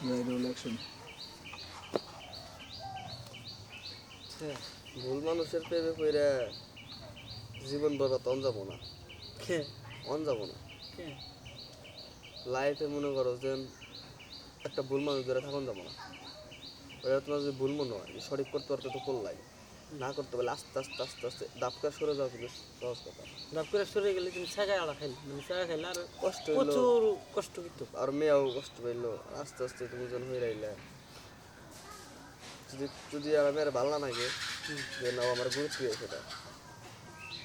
Action ভুল মানুষের প্রেমে পড়ে জীবন বরবাদ অন যাব না। অন যাব না। লাইফে মনে করো যে একটা ভুল মানুষ ধরে থাকুন যাব না। ওরা তোমার যদি ভুল মনে হয় সঠিক করতে পারতো তো করলাই। না করতে পারলে আস্তে আস্তে আস্তে আস্তে দাপকা সরে যাওয়া কিন্তু সহজ কথা। ডাব করে সরে গেলে তুমি ছাগা আড়া খাইলে মানে ছাগা খাইলে আর কষ্ট হইল। প্রচুর কষ্ট কিন্তু আর মেয়েও কষ্ট পাইলো আস্তে আস্তে তুমি জন হয়ে রইলে। যদি যদি আর মেয়ের ভালো না লাগে যে না আমার গুরুত্ব দিয়ে সেটা।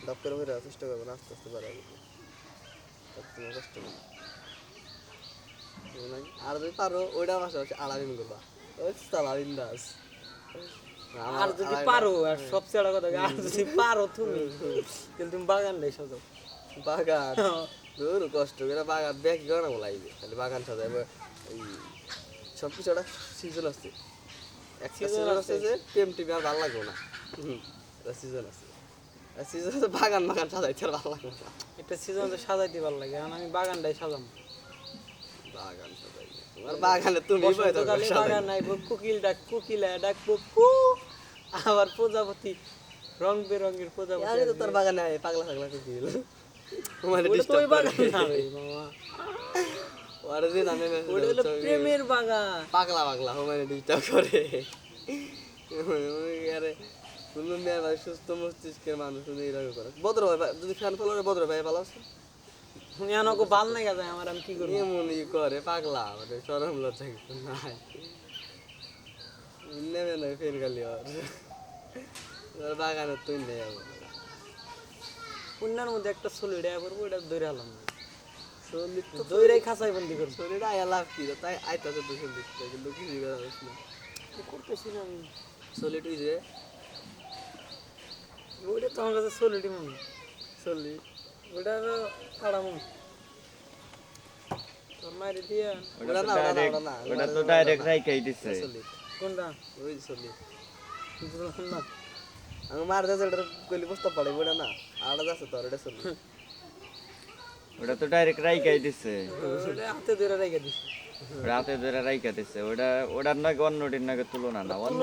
দাপ করে হয়ে চেষ্টা করবেন আস্তে আস্তে বাড়াই তোমার কষ্ট নাই? আর যদি পারো ওইটা পাশে পাশে আড়াবিন করবা ওই সালাবিন দাস। আর যদি পারো আর সবচেয়ে বড় কথা আর যদি পারো তুমি। তাহলে তুমি বাগান দেয় সাজাও বাগান? দূর কষ্ট করে বাগান ব্যাগ করে বলাইবে খালি বাগান এই সব কিছু একটা সিজন আছে। Season সিজন আছে। যে প্রেম টিভি আর ভালো লাগবে না। সিজন আছে। সিজন আছে বাগান বাগান সাজাইতে আর ভালো লাগবে না। একটা সিজন তো সাজাইতে ভালো লাগে আমি বাগানটাই সাজাম। বাগান সাজাই। বাগানে তুমি। বাগান আইব কোকিল ডাক কোকিলা ডাকবো কু। আবার প্রজাপতি রং বেরঙের প্রজাপতি আরে তো তোর বাগানে আয়, পাগলা পাগলা কি দিল মানে ওটা ডিস্টার্ব মামা ওরে দিন আমি ওটা হলো প্রেমের বাগান। পাগলা পাগলা ডিস্টার্ব করে। আরে মেয়ে ভাই সুস্থ মস্তিষ্কের মানুষ তুমি এরকম করে। ভদ্র ভাই যদি ফ্যান ভদ্র ভাই ভালো আছে? এনকো ভালো নাই গেছে আমার আমি কি করব? এমন ই করে পাগলা মানে সরম লজ্জা কিছু নাই। নেবে না ফের গালি আর বাগানে তুই নেই পুণ্যার মধ্যে একটা চলে এটা করব এটা দৌড়ে চল্লিশ তো দৌড়াই খাঁচাই বন্দি করব। শরীরে আয়া লাভ কি? তাই আইতাছে দুশো দিচ্ছে কিন্তু কিছু করা যাচ্ছে না। করতেছি না আমি। চলি তুই যে। ওইটা তো আমার কাছে চলিটি মনে চল্লি ওটা কাড়া তোর মারি দিয়া ওটা না ওটা না ওটা তো ডাইরেক্ট রাইকাই দিছে কোনটা ওই চল্লি না আমি মার যাচ্ছে ওটা কইলি বুঝতে পারে ওটা না আড়া যাচ্ছে তোর ওটা তো ডাইরেক্ট রাইকাই দিছে ওটা হাতে ধরে রেখে দিছি রাতে ধরে রাইকা দিছে ওটা ওটার নাকি অন্যটির নাকি তুলনা না অন্য